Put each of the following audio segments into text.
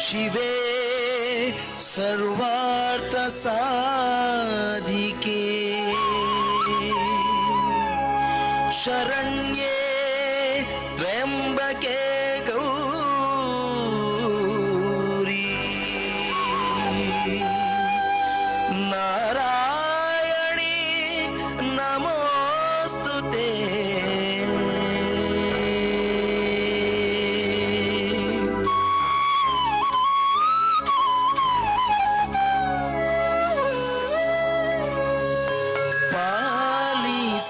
शिवे सर्वार्थसाधिके। शरण्ये त्र्यम्बके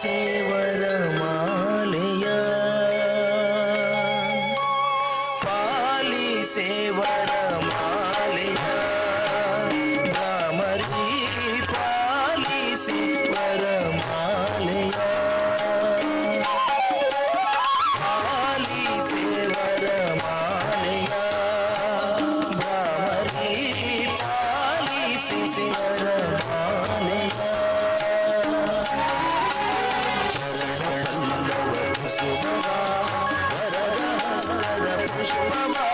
सेवरमालया। पाली सेवरमालया। भ्रमरी पाली सेवरमालया। पाली सेवरमालया। भ्रमरी पाली सेवरमालया। Mama.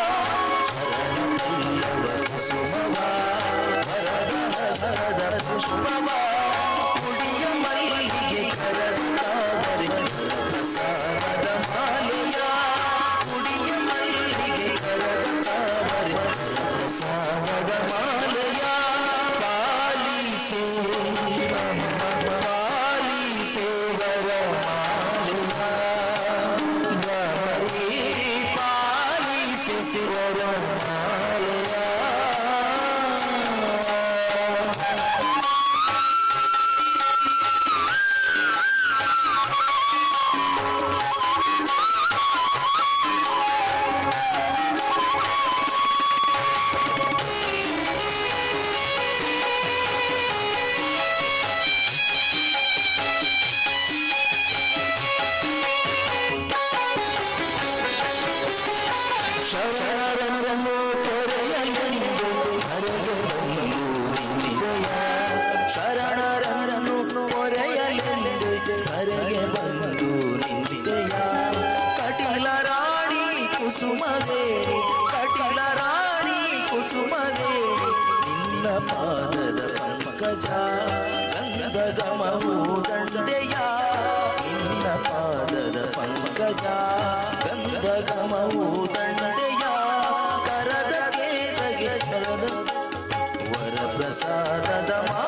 see where you're శరణము పొరయలందు శరణరను పొరయలందు కరగ బందు నిందయా కటిల రాణి కుసుమవేరి కటిల రాణి కుసుమవేరి నిన్న పాదద పంకజా सा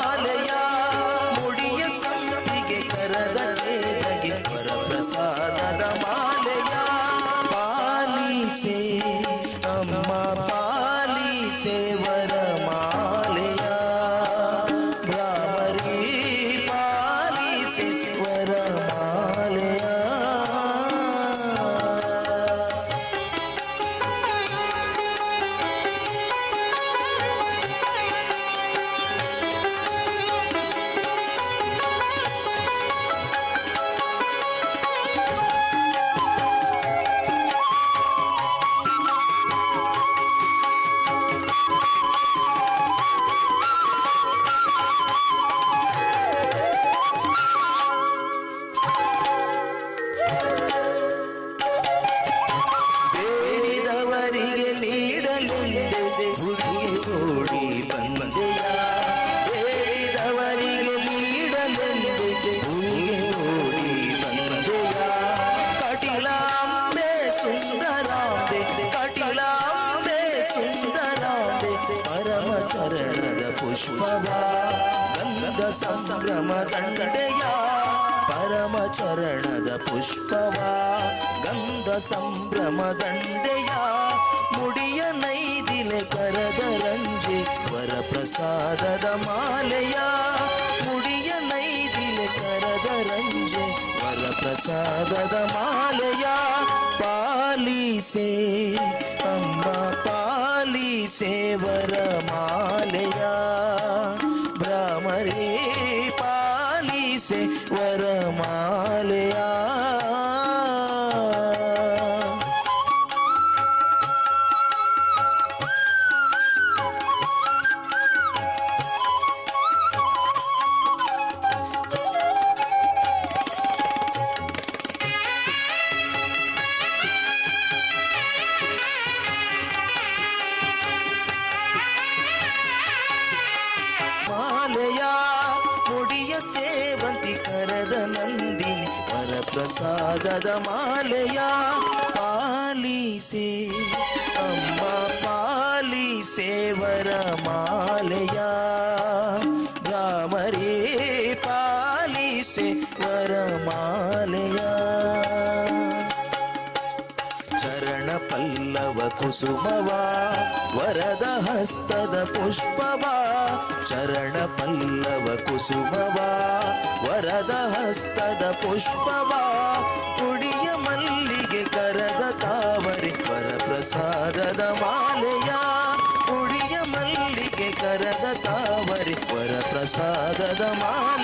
ಪುಷ್ಪವ ಗಂಧ ಸಂಭ್ರಮ ದಂಡೆಯ ಪರಮ ಚರಣದ ಪುಷ್ಪವ ಗಂಧ ಸಂಭ್ರಮ ದಂಡೆಯ ಮುಡಿಯ ನೈದಿಲೆ ಕರದ ರಂಜೆ ವರ ಪ್ರಸಾದದ ಮಾಲೆಯ ಮುಡಿಯ ನೈದಿಲೆ ಕರದ ರಂಜೆ ವರ ಪ್ರಸಾದದ ಮಾಲೆಯ ಪಾಲಿಸೆ सेवरमालया ಕಾಂತಿ ಕರದ ನಂದಿನಿ ವರಪ್ರಸಾದದ ಮಾಲೆಯ ಪಾಲಿಸೆ ಅಮ್ಮ ಪಾಲಿಸೆ ವರ ಮಾಲೆಯ ಕುಸುಮವ, ವರದ ಹಸ್ತದ ಪುಷ್ಪವ, ಚರಣ ಪಲ್ಲವ ಕುಸುಮವ, ವರದ ಹಸ್ತದ ಪುಷ್ಪವ ಕುಡಿಯ ಮಲ್ಲಿಗೆ ಕರದ ತಾವರೆ ವರಪ್ರಸಾದದ ಮಾಲೆಯ ಕುಡಿಯ ಮಲ್ಲಿಗೆ ಕರದ ತಾವರೆ ವರಪ್ರಸಾದದ ಮಾಲೆಯ